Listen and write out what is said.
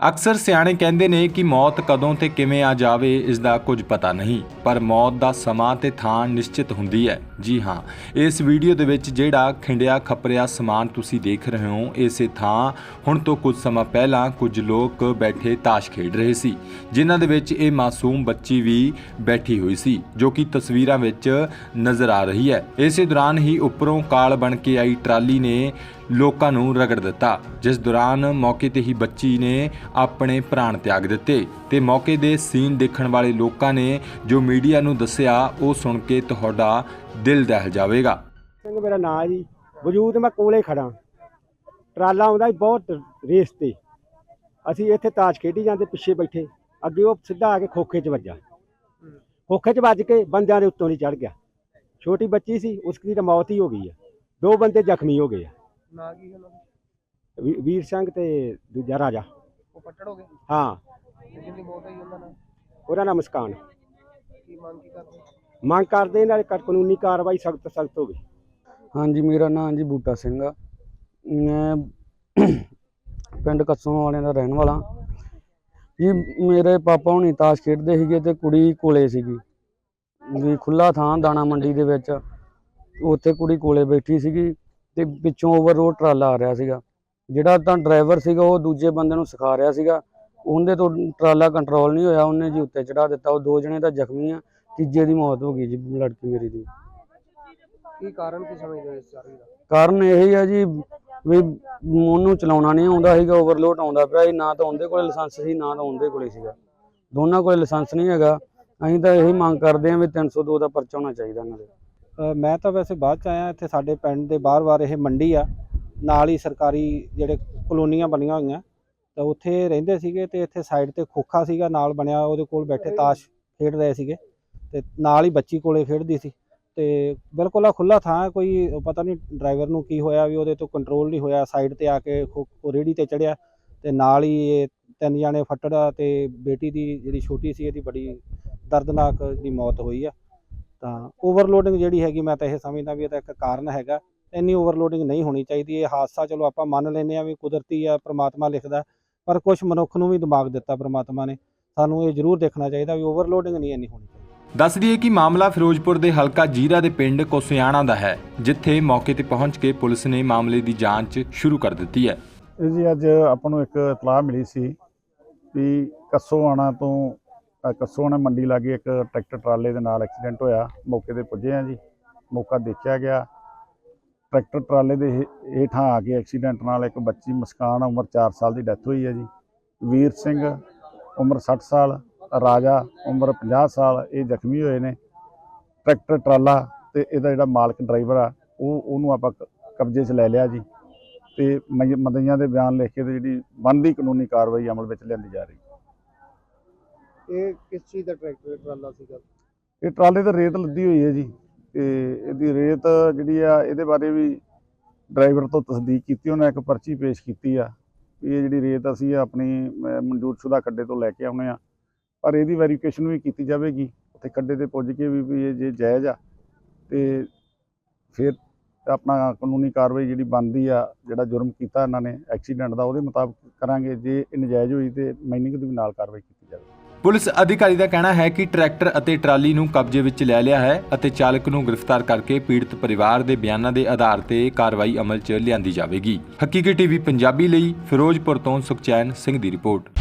ਅਕਸਰ ਸਿਆਣੇ ਕਹਿੰਦੇ ਨੇ ਕਿ ਮੌਤ ਕਦੋਂ ਤੇ ਕਿਵੇਂ ਆ ਜਾਵੇ, ਇਸ ਦਾ ਕੁਝ ਪਤਾ ਨਹੀਂ। ਪਰ ਮੌਤ ਦਾ ਸਮਾਂ ਤੇ ਥਾਂ ਨਿਸ਼ਚਿਤ ਹੁੰਦੀ ਹੈ। ਜੀ ਹਾਂ, ਇਸ ਵੀਡੀਓ ਦੇ ਵਿੱਚ ਜਿਹੜਾ ਖਿੰਡਿਆ ਖਪਰਿਆ ਸਮਾਨ ਤੁਸੀਂ ਦੇਖ ਰਹੇ ਹੋ, ਇਸੇ ਥਾਂ ਹੁਣ ਤੋਂ ਕੁਝ ਸਮਾਂ ਪਹਿਲਾਂ ਕੁਝ ਲੋਕ ਬੈਠੇ ਤਾਸ਼ ਖੇਡ ਰਹੇ ਸੀ, ਜਿਨ੍ਹਾਂ ਦੇ ਵਿੱਚ ਇਹ ਮਾਸੂਮ ਬੱਚੀ ਵੀ ਬੈਠੀ ਹੋਈ ਸੀ, ਜੋ ਕਿ ਤਸਵੀਰਾਂ ਵਿੱਚ ਨਜ਼ਰ ਆ ਰਹੀ ਹੈ। ਇਸੇ ਦੌਰਾਨ ਹੀ ਉੱਪਰੋਂ ਕਾਲ ਬਣ ਕੇ ਆਈ ਟਰਾਲੀ ਨੇ ਲੋਕਾਂ ਨੂੰ ਰਗੜ ਦਿੱਤਾ। ਜਿਸ ਦੌਰਾਨ ਮੌਕੇ ਤੇ ਹੀ ਬੱਚੀ ਨੇ ਆਪਣੇ ਪ੍ਰਾਣ ਤਿਆਗ ਦਿੱਤੇ ਤੇ ਮੌਕੇ ਦੇ ਸੀਨ ਦੇਖਣ ਵਾਲੇ ਲੋਕਾਂ ਨੇ ਜੋ ਮੀਡੀਆ ਨੂੰ ਦੱਸਿਆ, ਉਹ ਸੁਣ ਕੇ ਤੁਹਾਡਾ ਦਿਲ ਦਹਿ ਜਾਵੇਗਾ। ਸਿੰਘ ਮੇਰਾ ਨਾਂ ਹੈ ਜੀ। ਵਜੂਦ ਮੈਂ ਕੋਲੇ ਖੜਾ ਟਰਾਲਾ ਆਉਂਦਾ ਸੀ ਬਹੁਤ ਰੇਸ ਤੇ। ਅਸੀਂ ਇੱਥੇ ਤਾਸ਼ ਖੇਡੀ ਜਾਂਦੇ ਪਿੱਛੇ ਬੈਠੇ। ਅੱਗੇ ਉਹ ਸਿੱਧਾ ਆ ਕੇ ਖੋਖੇ 'ਚ ਵੱਜਾ। ਖੋਖੇ 'ਚ ਵੱਜ ਕੇ ਬੰਦਿਆਂ ਦੇ ਉੱਤੋਂ ਨਹੀਂ ਚੜ ਗਿਆ। ਛੋਟੀ ਬੱਚੀ ਸੀ ਉਸ ਦੀ ਤਾਂ ਮੌਤ ਹੀ ਹੋ ਗਈ ਆ। ਦੋ ਬੰਦੇ ਜ਼ਖਮੀ ਹੋ ਗਏ ਆ। ਨਾ ਕੀ ਉਹਨਾਂ ਦਾ ਵੀ- ਵੀਰ ਸਿੰਘ ਤੇ ਦੂਜਾ ਰਾਜਾ। ਉਹ ਪੱਟੜ ਹੋ ਗਏ? ਹਾਂ। ਤੇ ਮੌਤ ਹੋਈ ਉਹਨਾਂ ਨਾਲ? ਉਹਦਾ ਨਾਮ ਮੁਸਕਾਨ। ਕੀ ਮੰਗ ਕੀ ਕਰਦੇ? ਮੰਗ ਕਰਦੇ ਇਹਨਾਂ ਦੇ ਕ- ਕਾਨੂੰਨੀ ਕਾਰਵਾਈ ਸਖਤ ਸਖਤ ਹੋਵੇ। ਹਾਂਜੀ ਮੇਰਾ ਨਾਮ ਜੀ ਬੂਟਾ ਸਿੰਘ ਆ। ਮੈਂ ਪਿੰਡ ਕੱਸੋਂ ਵਾਲਿਆਂ ਦਾ ਰਹਿਣ ਵਾਲਾ। ਜੀ ਮੇਰੇ ਪਾਪਾ ਹੁਣੀ ਤਾਸ਼ ਖੇਡਦੇ ਸੀਗੇ ਤੇ ਕੁੜੀ ਕੋਲੇ ਸੀਗੀ। ਵੀ ਖੁੱਲਾ ਥਾਂ ਦਾਣਾ ਮੰਡੀ ਦੇ ਵਿੱਚ। ਉੱਥੇ ਕੁੜੀ ਕੋਲੇ ਬੈਠੀ ਸੀਗੀ। ਤੇ ਪਿੱਛੋਂ ਓਵਰ ਰੋਡ ਟਰਾਲਾ ਆ ਰਿਹਾ ਸੀਗਾ। ਜਿਹੜਾ ਤਾਂ ਡਰਾਈਵਰ ਸੀਗਾ ਉਹ ਦੂਜੇ ਬੰਦੇ ਨੂੰ ਸਿਖਾ ਰਿਹਾ ਸੀਗਾ। ਉਹਦੇ ਤੋਂ ਟਰਾਲਾ ਕੰਟਰੋਲ ਨਹੀਂ ਹੋਇਆ ਉਹਨੇ ਜੀ ਉੱਤੇ ਚੜਾ ਦਿੱਤਾ। ਉਹ ਦੋ ਜਣੇ ਤਾਂ ਜ਼ਖਮੀ ਆ ਤੀਜੇ ਦੀ ਮੌਤ ਹੋ ਗਈ ਜੀ ਲੜਕੀ ਮੇਰੀ ਦੀ। ਕੀ ਕਾਰਨ ਕੀ ਸਮਝਦੇ ਹੋ ਇਸ ਸਾਰੀ ਦਾ? ਕਾਰਨ ਇਹ ਹੀ ਆ ਜੀ ਵੀ ਉਹਨੂੰ ਚਲਾਉਣਾ ਨਹੀਂ ਆਉਂਦਾ ਸੀਗਾ ਓਵਰਲੋਡ ਆਉਂਦਾ ਪਿਆ ਸੀ। ਨਾ ਤਾਂ ਉਹਦੇ ਕੋਲੇ ਲਾਇਸੈਂਸ ਸੀ ਨਾ ਤਾਂ ਉਹਦੇ ਕੋਲੇ ਸੀਗਾ। ਦੋਨਾਂ ਕੋਲੇ ਲਾਇਸੈਂਸ ਨਹੀਂ ਹੈਗਾ। ਅਸੀਂ ਤਾਂ ਇਹੀ ਮੰਗ ਕਰਦੇ ਹਾਂ ਵੀ 302 ਦਾ ਪਰਚਾ ਹੋਣਾ ਚਾਹੀਦਾ ਇਹਨਾਂ ਦੇ। ਮੈਂ ਤਾਂ ਵੈਸੇ ਬਾਅਦ ਚ ਆਇਆ ਇੱਥੇ ਸਾਡੇ ਪਿੰਡ ਦੇ ਬਾਹਰ-ਬਾਹਰ ਇਹ ਮੰਡੀ ਆ ਨਾਲ ਹੀ ਸਰਕਾਰੀ ਜਿਹੜੇ ਕਲੋਨੀਆਂ ਬਣੀਆਂ ਹੋਈਆਂ ਤਾਂ ਉੱਥੇ ਰਹਿੰਦੇ ਸੀਗੇ ਤੇ ਇੱਥੇ ਸਾਈਡ ਤੇ ਖੋਖਾ ਸੀਗਾ ਨਾਲ ਬਣਿਆ ਉਹਦੇ ਕੋਲ ਬੈਠੇ ਤਾਸ਼ ਖੇਡ ਰਹੇ ਸੀਗੇ ਤੇ ਨਾਲ ਹੀ ਬੱਚੀ ਕੋਲੇ ਖੇਡਦੀ ਸੀ ਤੇ ਬਿਲਕੁਲ ਆ ਖੁੱਲਾ ਥਾਂ ਹੈ, ਕੋਈ ਪਤਾ ਨਹੀਂ ਡਰਾਈਵਰ ਨੂੰ ਕੀ ਹੋਇਆ ਵੀ ਉਹਦੇ ਤੋਂ ਕੰਟਰੋਲ ਨਹੀਂ ਹੋਇਆ ਸਾਈਡ ਤੇ ਆ ਕੇ ਉਹ ਰੇਹੜੀ ਤੇ ਚੜਿਆ ਤੇ ਨਾਲ ਹੀ ਇਹ ਤਿੰਨ ਜਾਣੇ ਫੱਟੜ ਤੇ ਬੇਟੀ ਦੀ ਜਿਹੜੀ ਛੋਟੀ ਸੀ ਇਹਦੀ ਬੜੀ ਦਰਦਨਾਕ ਦੀ ਮੌਤ ਹੋਈ ਆ। ਤਾਂ ਓਵਰਲੋਡਿੰਗ ਜਿਹੜੀ ਹੈਗੀ ਮੈਂ ਤਾਂ ਇਹ ਸਮਝਦਾ ਵੀ ਇਹਦਾ ਇੱਕ ਕਾਰਨ ਹੈਗਾ ਇੰਨੀ ਓਵਰਲੋਡਿੰਗ ਨਹੀਂ ਹੋਣੀ ਚਾਹੀਦੀ ਇਹ ਹਾਦਸਾ ਚਲੋ ਆਪਾਂ ਮੰਨ ਲੈਂਦੇ ਆ ਵੀ ਕੁਦਰਤੀ ਆ ਪ੍ਰਮਾਤਮਾ ਲਿਖਦਾ ਪਰ ਕੁਝ ਮਨੁੱਖ ਨੂੰ ਵੀ ਦਿਮਾਗ ਦਿੱਤਾ ਪ੍ਰਮਾਤਮਾ ਨੇ ਸਾਨੂੰ ਇਹ ਜ਼ਰੂਰ ਦੇਖਣਾ ਚਾਹੀਦਾ ਵੀ ਓਵਰਲੋਡਿੰਗ ਨਹੀਂ ਇੰਨੀ ਹੋਣੀ ਚਾਹੀਦੀ। ਦੱਸ ਦਈਏ ਕਿ ਮਾਮਲਾ ਫਿਰੋਜ਼ਪੁਰ ਦੇ ਹਲਕਾ ਜੀਰਾ ਦੇ ਪਿੰਡ ਕੋਸਿਆਣਾ ਦਾ ਹੈ ਜਿੱਥੇ ਮੌਕੇ ਤੇ ਪਹੁੰਚ ਕੇ ਪੁਲਿਸ ਨੇ ਮਾਮਲੇ ਦੀ ਜਾਂਚ ਸ਼ੁਰੂ ਕਰ ਦਿੱਤੀ ਹੈ। ਇਹ ਜੀ ਅੱਜ ਆਪਾਂ ਨੂੰ ਇੱਕ ਇਤਲਾਹ ਮਿਲੀ ਸੀ ਵੀ ਕੱਸੋਆਣਾ ਤੋਂ ਅ, ਕੱਸੋਆਣਾ ਮੰਡੀ ਲਾਗੇ ਇੱਕ ਟਰੈਕਟਰ ਟਰਾਲੇ ਦੇ ਨਾਲ ਐਕਸੀਡੈਂਟ ਹੋਇਆ। ਮੌਕੇ ਤੇ ਪੁੱਜੇ ਆ ਜੀ। ਮੌਕਾ ਦੇਖਿਆ ਗਿਆ। ਟਰੈਕਟਰ ਟਰਾਲੇ ਦੇ ਹੇ- ਹੇਠਾਂ ਆ ਕੇ ਐਕਸੀਡੈਂਟ ਨਾਲ ਇੱਕ ਬੱਚੀ ਮਸਕਾਨ ਉਮਰ 4 ਸਾਲ ਦੀ ਡੈਥ ਹੋਈ ਹੈ ਜੀ। ਵੀਰ ਸਿੰਘ ਉਮਰ 60 ਸਾਲ ਰਾਜਾ ਉਮਰ 50 ਸਾਲ ਇਹ ਜ਼ਖਮੀ ਹੋਏ ਨੇ। ਟਰੈਕਟਰ ਟਰਾਲਾ ਤੇ ਇਹਦਾ ਜਿਹੜਾ ਮਾਲਕ ਡਰਾਈਵਰ ਆ ਉਹ ਉਹਨੂੰ ਆਪਾਂ ਕ- ਕਬਜ਼ੇ 'ਚ ਲੈ ਲਿਆ ਜੀ। ਤੇ ਮਈ- ਮਦਈਆਂ ਦੇ ਬਿਆਨ ਲਿਖ ਕੇ ਤੇ ਜਿਹੜੀ ਬਣਦੀ ਕਾਨੂੰਨੀ ਕਾਰਵਾਈ ਅਮਲ ਵਿੱਚ ਲਿਆਂਦੀ ਜਾ ਰਹੀ ਇਹ ਕਿਸ ਚੀਜ਼ ਦਾ ਟਰੈਕਟਰ ਟਰਾਲਾ ਸੀਗਾ? ਇਹ ਟਰਾਲੇ ਤੇ ਰੇਤ ਲੱਦੀ ਹੋਈ ਹੈ ਜੀ ਤੇ ਇਹਦੀ ਰੇਤ ਜਿਹੜੀ ਆ ਇਹਦੇ ਬਾਰੇ ਵੀ ਡਰਾਈਵਰ ਤੋਂ ਤਸਦੀਕ ਕੀਤੀ ਉਹਨਾਂ ਇੱਕ ਪਰਚੀ ਪੇਸ਼ ਕੀਤੀ ਆ ਵੀ ਇਹ ਜਿਹੜੀ ਰੇਤ ਅਸੀਂ ਆਪਣੀ ਅਹ, ਮਨਜ਼ੂਰਸ਼ੁਦਾ ਖੱਡੇ ਤੋਂ ਲੈ ਕੇ ਆਉਣੇ ਆ। ਪਰ ਇਹਦੀ ਵੈਰੀਫਿਕੇਸ਼ਨ ਵੀ ਕੀਤੀ ਜਾਵੇਗੀ ਉੱਥੇ ਖੱਡੇ ਤੇ ਪੁੱਜ ਕੇ ਵੀ ਇਹ ਜੇ ਜਾਇਜ਼ ਆ ਤੇ ਫਿਰ ਆਪਣਾ ਕਾਨੂੰਨੀ ਕਾਰਵਾਈ ਜਿਹੜੀ ਬਣਦੀ ਆ ਜਿਹੜਾ ਜੁਰਮ ਕੀਤਾ ਇਹਨਾਂ ਨੇ ਐਕਸੀਡੈਂਟ ਦਾ ਉਹਦੇ ਮੁਤਾਬਕ ਕਰਾਂਗੇ ਜੇ ਇਹ ਨਜਾਇਜ਼ ਹੋਈ ਤੇ ਮਾਈਨਿੰਗ ਦੀ ਵੀ ਨਾਲ ਕਾਰਵਾਈ ਕੀਤੀ ਜਾਵੇ ਪੁਲਿਸ ਅਧਿਕਾਰੀ ਦਾ ਕਹਿਣਾ ਹੈ ਕਿ ਟਰੈਕਟਰ ਅਤੇ ਟਰਾਲੀ ਨੂੰ ਕਬਜ਼ੇ ਵਿੱਚ ਲੈ ਲਿਆ ਹੈ ਅਤੇ ਚਾਲਕ ਨੂੰ ਗ੍ਰਿਫਤਾਰ ਕਰਕੇ ਪੀੜਤ ਪਰਿਵਾਰ ਦੇ ਬਿਆਨਾਂ ਦੇ ਆਧਾਰ ਤੇ ਕਾਰਵਾਈ ਅਮਲ 'ਚ ਲਿਆਂਦੀ ਜਾਵੇਗੀ। ਹਕੀਕੀ ਟੀਵੀ ਪੰਜਾਬੀ ਲਈ ਫਿਰੋਜ਼ਪੁਰ ਤੋਂ ਸੁਖਚੈਨ ਸਿੰਘ ਦੀ ਰਿਪੋਰਟ।